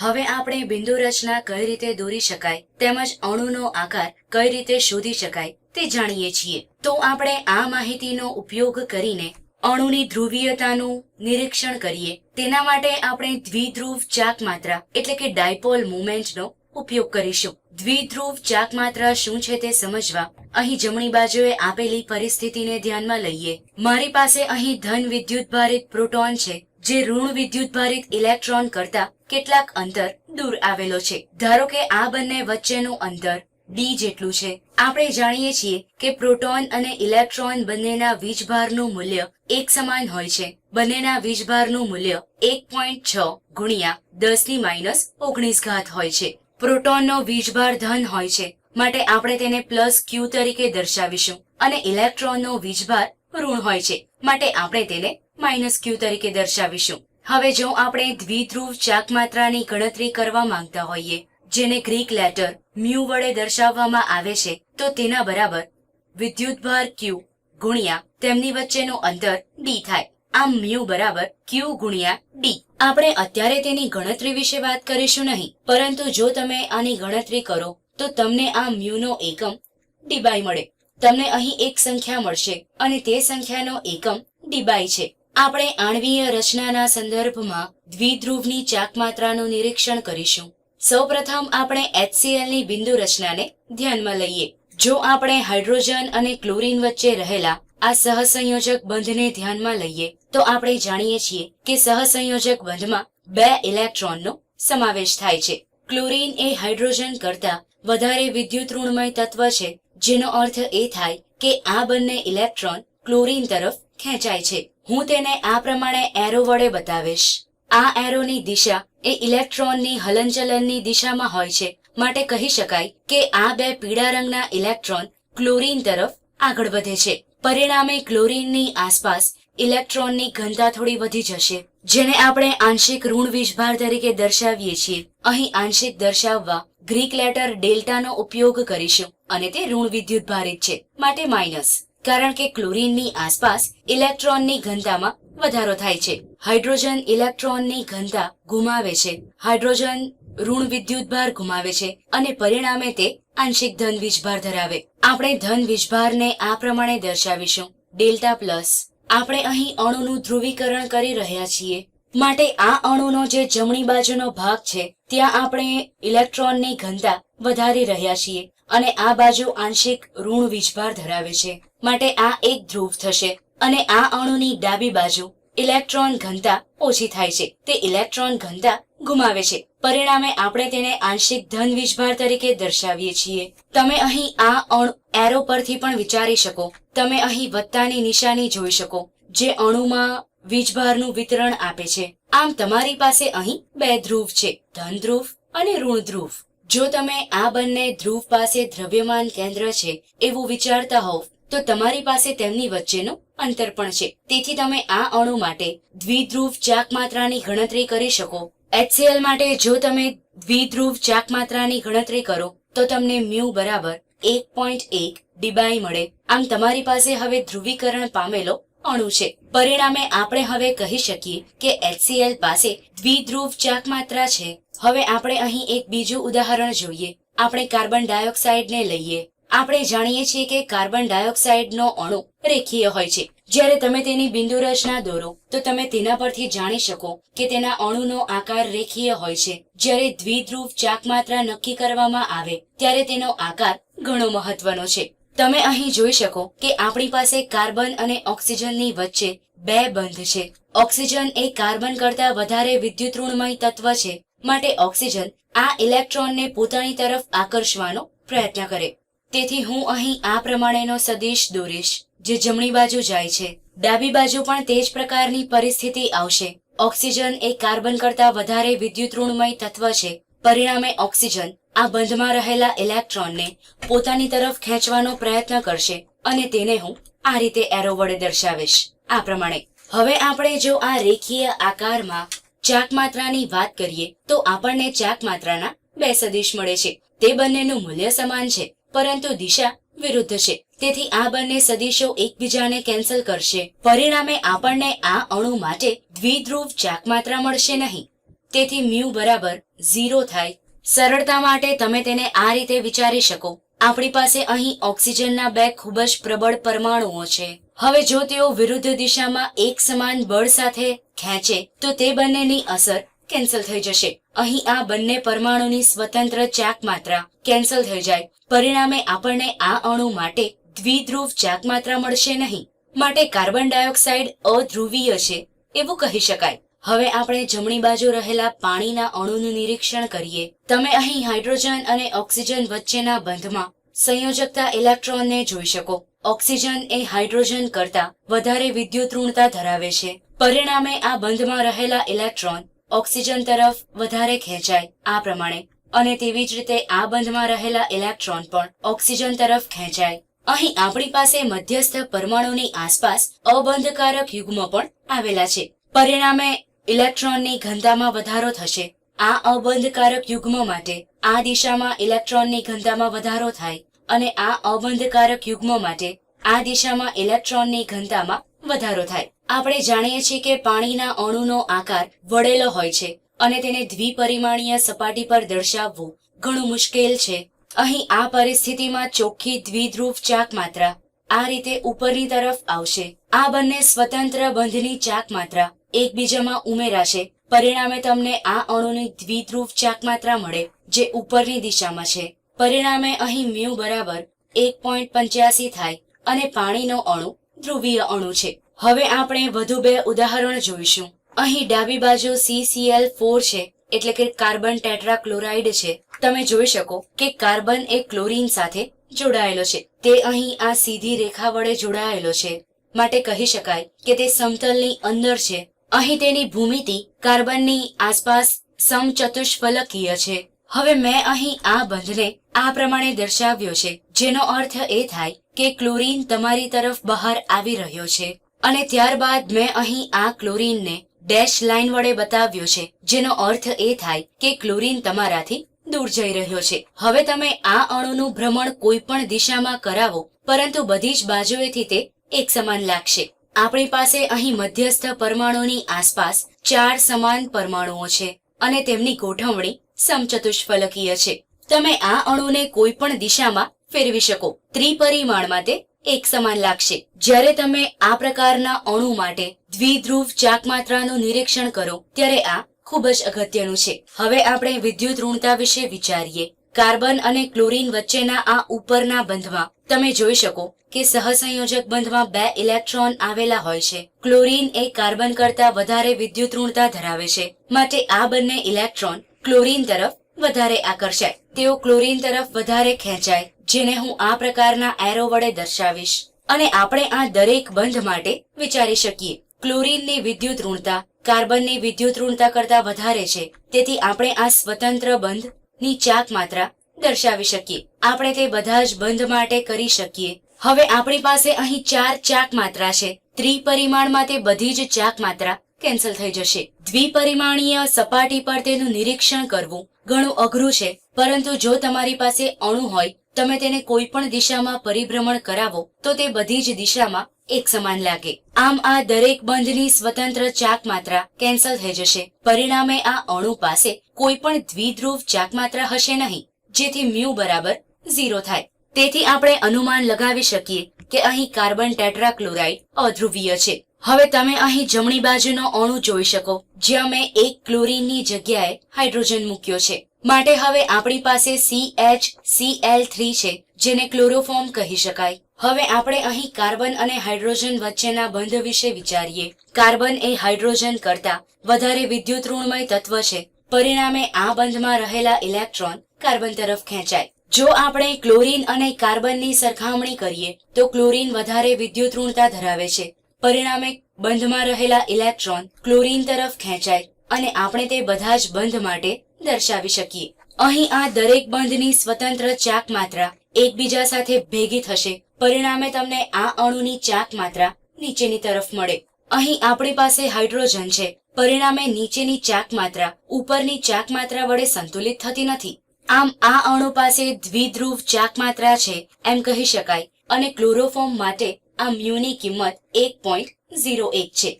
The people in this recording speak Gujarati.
હવે આપણે બિંદુ રચના કઈ રીતે દોરી શકાય, તેમજ અણુનો આકાર કઈ રીતે શોધી શકાય તે જાણીએ છીએ. તો આપણે આ માહિતીનો ઉપયોગ કરીને અણુની ધ્રુવીયતાનું નિરીક્ષણ કરીએ. તેના માટે આપણે દ્વિધ્રુવ ચાક માત્રા એટલે કે ડાયપોલ મુવમેન્ટનો ઉપયોગ કરીશું. દ્વિધ્રુવ ચાક માત્રા શું છે તે સમજવા અહીં જમણી બાજુએ આપેલી પરિસ્થિતિને ધ્યાનમાં લઈએ. મારી પાસે અહીં ધન વિદ્યુતભારિત પ્રોટોન છે. જે ઋણ વિદ્યુતભારિત ઇલેક્ટ્રોન કરતા કેટલાક અંતર દૂર આવેલો છે. ધારો કે આ બંને વચ્ચેનું અંતર ડી જેટલું છે. આપણે જાણીએ છીએ કે પ્રોટોન અને ઇલેક્ટ્રોન બંનેના વીજભારનું મૂલ્ય એક સમાન હોય છે. બંનેના વીજભારનું મૂલ્ય એક પોઈન્ટ છ ગુણ્યા દસની માઇનસ ઓગણીસ ઘાત હોય છે. પ્રોટોનનો વીજભાર ધન હોય છે. માટે આપણે તેને પ્લસ ક્યુ તરીકે દર્શાવીશું. અને ઇલેક્ટ્રોનનો વીજભાર ઋણ હોય છે. માટે આપણે તેને માઇનસ ક્યુ તરીકે દર્શાવીશું. હવે જો આપણે દ્વિધ્રુવ ચાક માત્રાની ગણતરી કરવા માંગતા હોઈએ, જેને ગ્રીક લેટર મ્યુ વડે દર્શાવવામાં આવે છે, તો તેના બરાબર વિદ્યુતભાર ક્યુ ગુણ્યા તેમની વચ્ચેનું અંતર ડી થાય. આમ મ્યુ બરાબર ક્યુ ગુણ્યા ડી આપણે અત્યારે તેની ગણતરી વિશે વાત કરીશું નહીં, પરંતુ જો તમે આની ગણતરી કરો, તો તમને આ મ્યુનો એકમ ડીબાઈ મળે. તમને અહીં એક સંખ્યા મળશે અને તે સંખ્યાનો એકમ ડીબાઈ છે. આપણે આણવીય રચનાના સંદર્ભમાં દ્વિધ્રુવની ચાક માત્રાનું નિરીક્ષણ કરીશું. સૌપ્રથમ આપણે એચસીએલની બિંદુ રચનાને ધ્યાનમાં લઈએ. જો આપણે હાઇડ્રોજન અને ક્લોરીન વચ્ચે રહેલા આ સહસંયોજક બંધને ધ્યાનમાં લઈએ, તો આપણે જાણીએ છીએ કે સહસંયોજક બંધમાં બે ઇલેક્ટ્રોનનો સમાવેશ થાય છે. ક્લોરીન એ હાઇડ્રોજન કરતા વધારે વિદ્યુત ઋણમય તત્વ છે જેનો અર્થ એ થાય કે આ બંને ઇલેક્ટ્રોન ક્લોરીન તરફ ખેંચાય છે. હું તેને આ પ્રમાણે એરો વડે બતાવીશ. આ એરોની દિશા એ ઇલેક્ટ્રોનની હલનચલનની દિશામાં હોય છે. માટે કહી શકાય કે આ બે પીળા રંગના ઇલેક્ટ્રોન ક્લોરીન તરફ આગળ વધે છે. પરિણામે ક્લોરીનની આસપાસ ઇલેક્ટ્રોનની ઘનતા થોડી વધી જશે, જેને આપણે આંશિક ઋણ વીજભાર તરીકે દર્શાવીએ છીએ. અહીં આંશિક દર્શાવવા ગ્રીક લેટર ડેલ્ટાનો ઉપયોગ કરીશું. અને તે ઋણ વિદ્યુતભારિત છે, માટે માઇનસ. કારણ કે ક્લોરીનની આસપાસ ઇલેક્ટ્રોનની ઘનતામાં વધારો થાય છે. હાઇડ્રોજન ઇલેક્ટ્રોનની ઘનતા ગુમાવે છે. હાઇડ્રોજન ઋણ વિદ્યુતભાર ગુમાવે છે અને પરિણામે તે આંશિક ધન વીજભાર ધરાવે. આપણે ધન વીજભારને આ પ્રમાણે દર્શાવીશું. Delta plus. આપણે અહીં અણુનું ધ્રુવીકરણ કરી રહ્યા છીએ. માટે આ અણુનો જે જમણી બાજુનો ભાગ છે, ત્યાં આપણે ઇલેક્ટ્રોનની ઘનતા વધારી રહ્યા છીએ. અને આ બાજુ આંશિક ઋણ વીજભાર ધરાવે છે. માટે આ એક ધ્રુવ થશે અને આ અણુની ડાબી બાજુ ઇલેક્ટ્રોન ઘનતા ઓછી થાય છે. તે ઇલેક્ટ્રોન ઘનતા ગુમાવે છે. પરિણામે આપણે તેને આંશિક ધન વીજભાર તરીકે દર્શાવીએ છીએ. તમે અહીં આ અણુ એરો પરથી પણ વિચારી શકો. તમે અહીં વત્તાની નિશાની જોઈ શકો, જે અણુમાં વીજભારનું વિતરણ આપે છે. આમ તમારી પાસે અહીં બે ધ્રુવ છે. ધન ધ્રુવ અને ઋણ ધ્રુવ. જો તમે આ બંને ધ્રુવ પાસે દ્રવ્યમાન કેન્દ્ર છે એવું વિચારતા હોવ, તો તમારી પાસે તેમની વચ્ચેનું અંતર પણ છે. તેથી તમે આ અણુ માટે દ્વિધ્રુવ ચાક માત્રાની ગણતરી કરી શકો. HCl માટે જો તમે દ્વિધ્રુવ ચાક માત્રાની ગણતરી કરો, તો તમને મ્યુ બરાબર એક પોઈન્ટ એક ડીબાઈ મળે. આમ તમારી પાસે હવે ધ્રુવીકરણ પામેલો અણુ છે. પરિણામે આપણે હવે કહી શકીએ કે HCl પાસે દ્વિધ્રુવ ચાક માત્રા છે. હવે આપણે અહીં એક બીજું ઉદાહરણ જોઈએ. આપણે કાર્બન ડાયોક્સાઇડને લઈએ. આપણે જાણીએ છીએ કે કાર્બન ડાયોક્સાઇડનો અણુ રેખીય હોય છે. જ્યારે તમે તેની બિંદુ રચના દોરો, તો તમે તેના પરથી જાણી શકો કે તેના અણુનો આકાર રેખીય હોય છે. જ્યારે દ્વિધ્રુવ ચાક માત્રા નક્કી કરવામાં આવે, ત્યારે તેનો આકાર ઘણો મહત્વનો છે. તમે અહીં જોઈ શકો કે આપણી પાસે કાર્બન અને ઓક્સિજનની વચ્ચે બે બંધ છે. ઓક્સિજન એ કાર્બન કરતા વધારે વિદ્યુત ઋણમય તત્વ છે, માટે ઓક્સિજન આ ઇલેક્ટ્રોનને પોતાની તરફ આકર્ષવાનો પ્રયત્ન કરે. તેથી હું અહીં આ પ્રમાણેનો સદિશ દોરીશ, જે જમણી બાજુ જાય છે. ડાબી બાજુ પણ તે જ પ્રકારની પરિસ્થિતિ આવશે. ઓક્સિજન એ કાર્બન કરતા વધારે વિદ્યુત ઋણમય તત્વ છે, પરિણામે ઓક્સિજન આ બંધમાં રહેલા ઇલેક્ટ્રોનને પોતાની તરફ ખેંચવાનો પ્રયત્ન કરશે અને તેને હું આ રીતે એરો વડે દર્શાવીશ. આ પ્રમાણે, હવે આપણે જો આ રેખીય આકારમાં ચાક માત્રાની વાત કરીએ, તો આપણને ચાક માત્રાના બે સદિશ મળે છે. તે બંનેનું મૂલ્ય સમાન છે, પરંતુ દિશા વિરુદ્ધ છે. તેથી આ બંને સદિશો એકબીજાને કેન્સલ કરશે. પરિણામે આપણને આ અણુ માટે દ્વિધ્રુવ ચાક માત્રા મળશે નહીં. તેથી મ્યુ બરાબર ઝીરો થાય સરળતા માટે તમે તેને આ રીતે વિચારી શકો. આપણી પાસે અહીં ઓક્સિજનના બે ખૂબ જ પ્રબળ પરમાણુઓ છે. હવે જો તેઓ વિરુદ્ધ દિશામાં એક સમાન બળ સાથે ખેંચે, તો તે બંનેની અસર કેન્સલ થઈ જશે. અહીં આ બંને પરમાણુની સ્વતંત્ર ચાક માત્રા કેન્સલ થઈ જાય. પરિણામે આપણને આ અણુ માટે દ્વિધ્રુવ ચાક માત્રા મળશે નહીં. માટે કાર્બન ડાયોક્સાઇડ અધ્રુવીય છે, એવું કહી શકાય. હવે આપણે જમણી બાજુ રહેલા પાણીના અણુનું નિરીક્ષણ કરીએ. તમે અહીં હાઇડ્રોજન અને ઓક્સિજન વચ્ચેના બંધમાં સંયોજકતા ઇલેક્ટ્રોનને જોઈ શકો. ઓક્સિજન એ હાઇડ્રોજન કરતા વધારે વિદ્યુત ઋણતા ધરાવે છે. પરિણામે આ બંધમાં રહેલા ઇલેક્ટ્રોન ઓક્સિજન તરફ વધારે ખેંચાય, આ પ્રમાણે. અને તેવી જ રીતે આ બંધમાં રહેલા ઇલેક્ટ્રોન પણ ઓક્સિજન તરફ ખેંચાય. અહીં આપણી પાસે મધ્યસ્થ પરમાણુની આસપાસ અબંધકારક યુગ્મ પણ આવેલા છે. પરિણામે ઇલેક્ટ્રોનની ઘનતામાં વધારો થશે. આ અબંધકારક યુગ્મ માટે આ દિશામાં ઇલેક્ટ્રોનની ઘનતામાં વધારો થાય અને આ અબંધકારક યુગ્મ માટે આ દિશામાં ઇલેક્ટ્રોનની ઘનતામાં વધારો થાય. આપણે જાણીએ છીએ કે પાણીના અણુનો આકાર વળેલો હોય છે અને તેને દ્વિપરિમાણીય સપાટી પર દર્શાવવું ઘણું મુશ્કેલ છે. અહીં આ પરિસ્થિતિમાં ચોખ્ખી દ્વિધ્રુવ ચાક માત્રા આ રીતે ઉપરની તરફ આવશે. આ બંને સ્વતંત્ર બંધની ચાક માત્રા એકબીજામાં ઉમેરાશે. પરિણામે તમને આ અણુની દ્વિધ્રુવ ચાક માત્રા મળે, જે ઉપરની દિશામાં છે. પરિણામે અહીં મ્યુ બરાબર એક પોઈન્ટ પંચ્યાસી થાય અને પાણીનો અણુ ધ્રુવીય અણુ છે. હવે આપણે વધુ બે ઉદાહરણ જોઈશું. અહીં ડાબી બાજુ સીસીએલ ફોર છે, એટલે કે કાર્બન ટેટ્રાક્લોરાઇડ છે. તમે જોઈ શકો કે કાર્બન એ ક્લોરીન સાથે જોડાયેલો છે. તે અહીં આ સીધી રેખા વડે જોડાયેલો છે. માટે કહી શકાય કે તે સમતલની અંદર છે. અહીં તેની ભૂમિતિ કાર્બનની આસપાસ સમચતુષ્ફલકીય છે. હવે મેં અહીં આ બંધને આ પ્રમાણે દર્શાવ્યો છે, જેનો અર્થ એ થાય કે ક્લોરીન તમારી તરફ બહાર આવી રહ્યો છે. અને ત્યારબાદ મેં અહીં આ ક્લોરીનને ડેશ લાઇન વડે બતાવ્યો છે, જેનો અર્થ એ થાય કે ક્લોરીન તમારાથી દૂર જઈ રહ્યો છે. હવે તમે આ અણુનું ભ્રમણ કોઈ પણ દિશામાં કરાવો, પરંતુ બધી જ બાજુએથી તે એક સમાન લાગશે. આપણી પાસે અહીં મધ્યસ્થ પરમાણુની આસપાસ ચાર સમાન પરમાણુઓ છે અને તેમની ગોઠવણી સમચતુષ્ફલકીય છે. તમે આ અણુને કોઈ પણ દિશામાં ફેરવી શકો. ત્રિપરિમાણમાં તે એક સમાન લાગશે. જ્યારે તમે આ પ્રકારના અણુ માટે દ્વિધ્રુવ ચાકમાત્રાનું નિરીક્ષણ કરો, ત્યારે આ ખૂબ જ અગત્યનું છે. હવે આપણે વિદ્યુત ઋણતા વિશે વિચારીએ. કાર્બન અને ક્લોરીન વચ્ચેના આ ઉપરના બંધમાં તમે જોઈ શકો કે સહસંયોજક બંધમાં બે ઇલેક્ટ્રોન આવેલા હોય છે. ક્લોરીન એ કાર્બન કરતા વધારે વિદ્યુત ઋણતા ધરાવે છે. માટે આ બંને ઇલેક્ટ્રોન ક્લોરીન તરફ વધારે આકર્ષાય. તેઓ ક્લોરીન તરફ વધારે ખેંચાય, જેને હું આ પ્રકારના એરો વડે દર્શાવીશ. અને આપણે આ દરેક બંધ માટે વિચારી શકીએ. ક્લોરીનની વિદ્યુત ઋણતા કાર્બનની વિદ્યુત ઋણતા કરતા વધારે છે. તેથી આપણે આ સ્વતંત્ર બંધની ચાક માત્રા દર્શાવી શકીએ. આપણે તે બધા જ બંધ માટે કરી શકીએ. હવે આપણી પાસે અહીં ચાર ચાક માત્રા છે. ત્રિપરિમાણમાં તે બધી જ ચાક માત્રા કેન્સલ થઈ જશે. દ્વિપરિમાણીય સપાટી પર તેનું નિરીક્ષણ કરવું ઘણું અઘરું છે, પરંતુ જો તમારી પાસે અણુ હોય, તમે તેને કોઈ પણ દિશામાં પરિભ્રમણ કરાવો, તો તે બધી જ દિશામાં એક સમાન લાગે. આમ આ દરેક બંધની સ્વતંત્ર ચાક માત્રા કેન્સલ થઈ જશે. પરિણામે આ અણુ પાસે કોઈ પણ દ્વિધ્રુવ ચાક માત્રા હશે નહીં, જેથી મ્યુ બરાબર ઝીરો થાય. તેથી આપણે અનુમાન લગાવી શકીએ કે અહીં કાર્બન ટેટ્રાક્લોરાઇડ અધ્રુવીય છે. હવે તમે અહીં જમણી બાજુનો અણુ જોઈ શકો, જ્યાં મેં એક ક્લોરીનની જગ્યાએ હાઇડ્રોજન મૂક્યો છે. માટે હવે આપણી પાસે CH Cl3 છે, જેને ક્લોરોફોર્મ કહી શકાય. હવે આપણે અહીં કાર્બન અને હાઇડ્રોજન વચ્ચેના બંધ વિશે વિચારીએ. કાર્બન એ હાઇડ્રોજન કરતા વધારે વિદ્યુત ઋણમય તત્વ છે. પરિણામે આ બંધમાં રહેલા ઇલેક્ટ્રોન કાર્બન તરફ ખેંચાય. જો આપણે ક્લોરીન અને કાર્બનની સરખામણી કરીએ, તો ક્લોરીન વધારે વિદ્યુત ઋણતા ધરાવે છે. પરિણામે, બંધમાં રહેલા ઇલેક્ટ્રોન ક્લોરીન તરફ ખેંચાય અને આપણે તે બધા જ બંધ માટે દર્શાવી શકીએ. અહીં આ દરેક બંધની સ્વતંત્ર ચાક માત્રા એકબીજા સાથે ભેગી થશે. પરિણામે તમને આ અણુની ચાક માત્રા નીચેની તરફ મળે. અહીં આપણી પાસે હાઇડ્રોજન છે. પરિણામે નીચેની ચાક માત્રા ઉપરની ચાક માત્રા વડે સંતુલિત થતી નથી. આમ આ અણુ પાસે દ્વિધ્રુવ ચાક માત્રા છે, એમ કહી શકાય. અને ક્લોરોફોર્મ માટે આ મ્યુની કિંમત એક પોઈન્ટ ઝીરો એક છે.